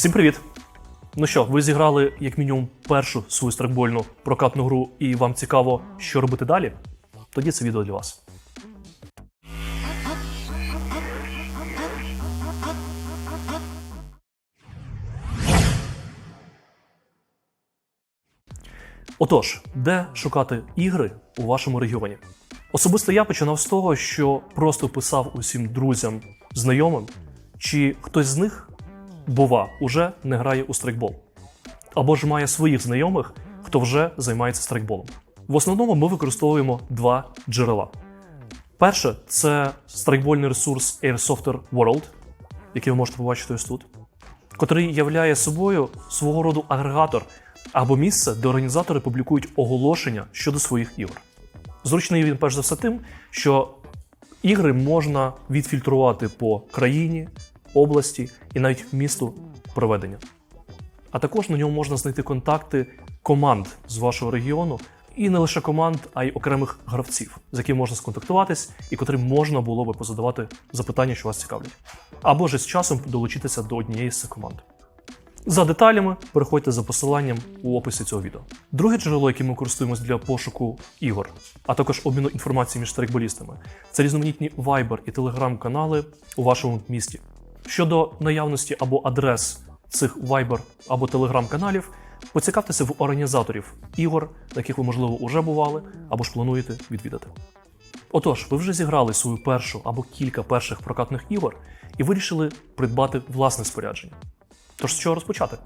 Всім привіт! Ну що, ви зіграли як мінімум першу свою страйкбольну прокатну гру, і вам цікаво, що робити далі? Тоді це відео для вас. Отож, де шукати ігри у вашому регіоні? Особисто я починав з того, що просто писав усім друзям, знайомим, чи хтось з них, бува, уже не грає у страйкбол. Або ж має своїх знайомих, хто вже займається страйкболом. В основному ми використовуємо два джерела. Перше це страйкбольний ресурс Airsofter World, який ви можете побачити ось тут, котрий являє собою свого роду агрегатор або місце, де організатори публікують оголошення щодо своїх ігор. Зручний він перш за все тим, що ігри можна відфільтрувати по країні, області і навіть місту проведення. А також на ньому можна знайти контакти команд з вашого регіону, і не лише команд, а й окремих гравців, з якими можна сконтактуватись і котрим можна було би позадавати запитання, що вас цікавлять. Або ж з часом долучитися до однієї з цих команд. За деталями переходьте за посиланням у описі цього відео. Друге джерело, яким ми користуємося для пошуку ігор, а також обміну інформації між страйкболістами, це різноманітні Viber і Telegram канали у вашому місті. Щодо наявності або адрес цих Viber або Telegram каналів, поцікавтеся в організаторів ігор, на яких ви, можливо, уже бували або ж плануєте відвідати. Отож, ви вже зіграли свою першу або кілька перших прокатних ігор і вирішили придбати власне спорядження. Тож з чого розпочати?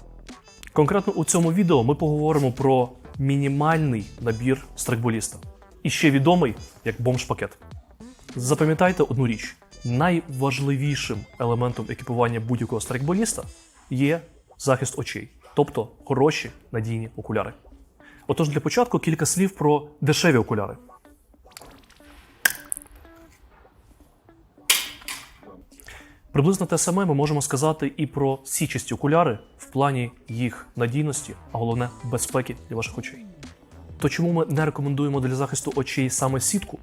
Конкретно у цьому відео ми поговоримо про мінімальний набір страйкболіста. І ще відомий як бомж-пакет. Запам'ятайте одну річ: найважливішим елементом екіпування будь-якого страйкболіста є захист очей, тобто хороші надійні окуляри. Отож, для початку кілька слів про дешеві окуляри. Приблизно те саме ми можемо сказати і про січасті окуляри в плані їх надійності, а головне безпеки для ваших очей. То чому ми не рекомендуємо для захисту очей саме сітку?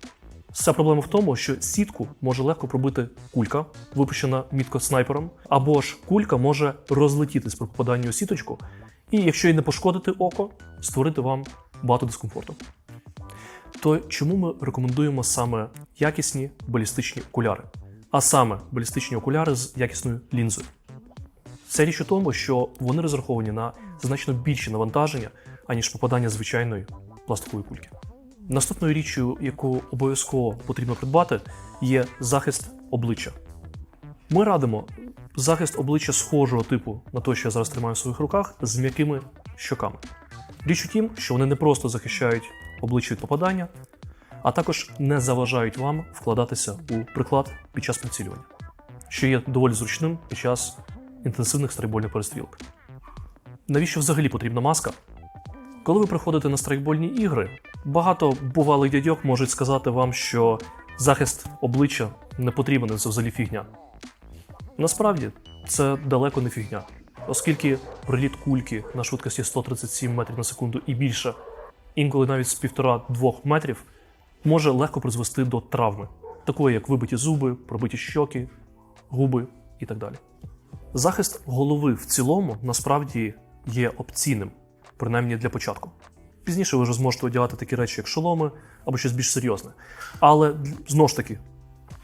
Вся проблема в тому, що сітку може легко пробити кулька, випущена мітко снайпером, або ж кулька може розлетітись при попаданні у сіточку, і якщо й не пошкодити око, створити вам багато дискомфорту. То чому ми рекомендуємо саме якісні балістичні окуляри? а саме балістичні окуляри з якісною лінзою. Це річ у тому, що вони розраховані на значно більші навантаження, аніж попадання звичайної пластикової кульки. Наступною річчю, яку обов'язково потрібно придбати, є захист обличчя. Ми радимо захист обличчя схожого типу на той, що я зараз тримаю в своїх руках, з м'якими щоками. Річ у тім, що вони не просто захищають обличчя від попадання, а також не заважають вам вкладатися у приклад під час прицілювання, що є доволі зручним під час інтенсивних страйкбольних перестрілок. Навіщо взагалі потрібна маска? Коли ви приходите на страйкбольні ігри, багато бувалих дядьок можуть сказати вам, що захист обличчя не потрібен, це взагалі фігня. Насправді це далеко не фігня, оскільки приліт кульки на швидкості 137 метрів на секунду і більше, інколи навіть з 1,5-2 метрів, може легко призвести до травми, такої як вибиті зуби, пробиті щоки, губи і так далі. Захист голови в цілому насправді є опційним, принаймні для початку. Пізніше ви вже зможете одягати такі речі, як шоломи або щось більш серйозне. Але знову ж таки,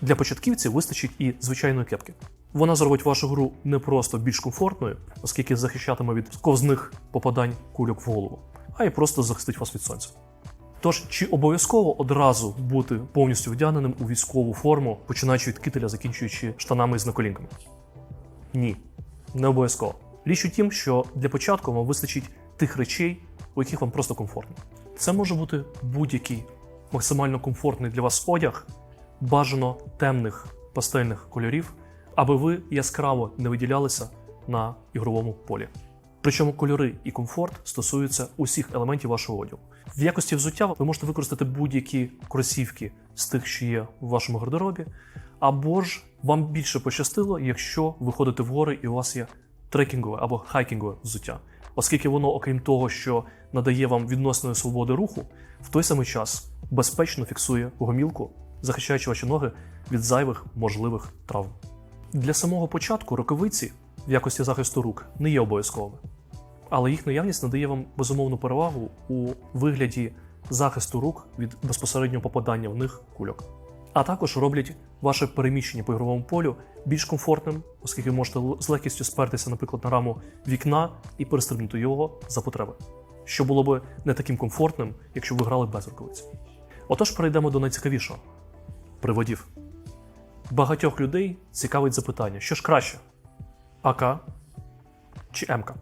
для початківців вистачить і звичайної кепки. Вона зробить вашу гру не просто більш комфортною, оскільки захищатиме від ковзних попадань кульок в голову, а й просто захистить вас від сонця. Тож, чи обов'язково одразу бути повністю вдягненим у військову форму, починаючи від кителя, закінчуючи штанами з наколінками? Ні, не обов'язково. Річ у тім, що для початку вам вистачить тих речей, у яких вам просто комфортно. Це може бути будь-який максимально комфортний для вас одяг, бажано темних пастельних кольорів, аби ви яскраво не виділялися на ігровому полі. Причому кольори і комфорт стосуються усіх елементів вашого одягу. В якості взуття ви можете використати будь-які кросівки з тих, що є в вашому гардеробі, або ж вам більше пощастило, якщо ви ходите в гори і у вас є трекінгове або хайкінгове взуття, оскільки воно, окрім того, що надає вам відносної свободи руху, в той самий час безпечно фіксує гомілку, захищаючи ваші ноги від зайвих можливих травм. Для самого початку рукавиці в якості захисту рук не є обов'язковими, але їх наявність надає вам безумовну перевагу у вигляді захисту рук від безпосереднього попадання в них кульок. А також роблять ваше переміщення по ігровому полю більш комфортним, оскільки ви можете з легкістю спертися, наприклад, на раму вікна і перестрибнути його за потреби, що було би не таким комфортним, якщо б ви грали без рукавиць. Отож, перейдемо до найцікавішого приводів. Багатьох людей цікавить запитання: що ж краще? АК чи МК?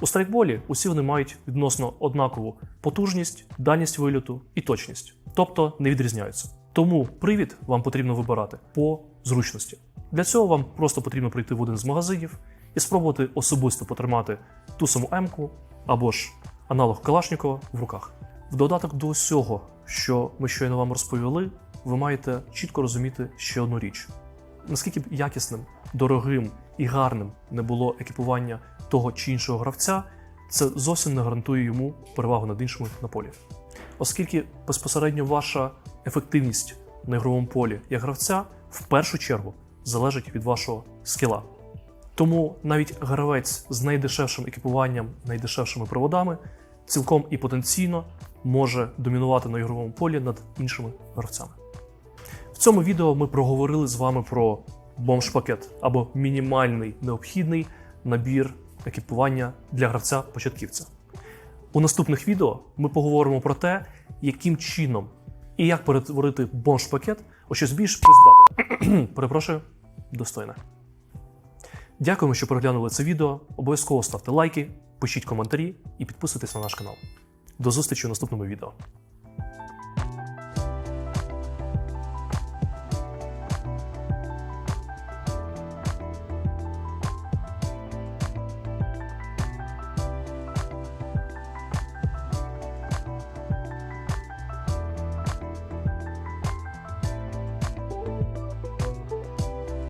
У страйкболі усі вони мають відносно однакову потужність, дальність вильоту і точність, тобто не відрізняються. Тому привід вам потрібно вибирати по зручності. Для цього вам просто потрібно прийти в один з магазинів і спробувати особисто потримати ту саму М-ку або ж аналог Калашникова в руках. В додаток до усього, що ми щойно вам розповіли, ви маєте чітко розуміти ще одну річ: наскільки б якісним, дорогим і гарним не було екіпування того чи іншого гравця, це зовсім не гарантує йому перевагу над іншими на полі. Оскільки безпосередньо ваша ефективність на ігровому полі як гравця в першу чергу залежить від вашого скіла. Тому навіть гравець з найдешевшим екіпуванням, найдешевшими проводами цілком і потенційно може домінувати на ігровому полі над іншими гравцями. В цьому відео ми проговорили з вами про бомж-пакет або мінімальний необхідний набір екіпування для гравця-початківця. У наступних відео ми поговоримо про те, яким чином і як перетворити бомж-пакет у щось більш пиздате. Перепрошую, достойне. Дякуємо, що переглянули це відео. Обов'язково ставте лайки, пишіть коментарі і підписуйтесь на наш канал. До зустрічі у наступному відео.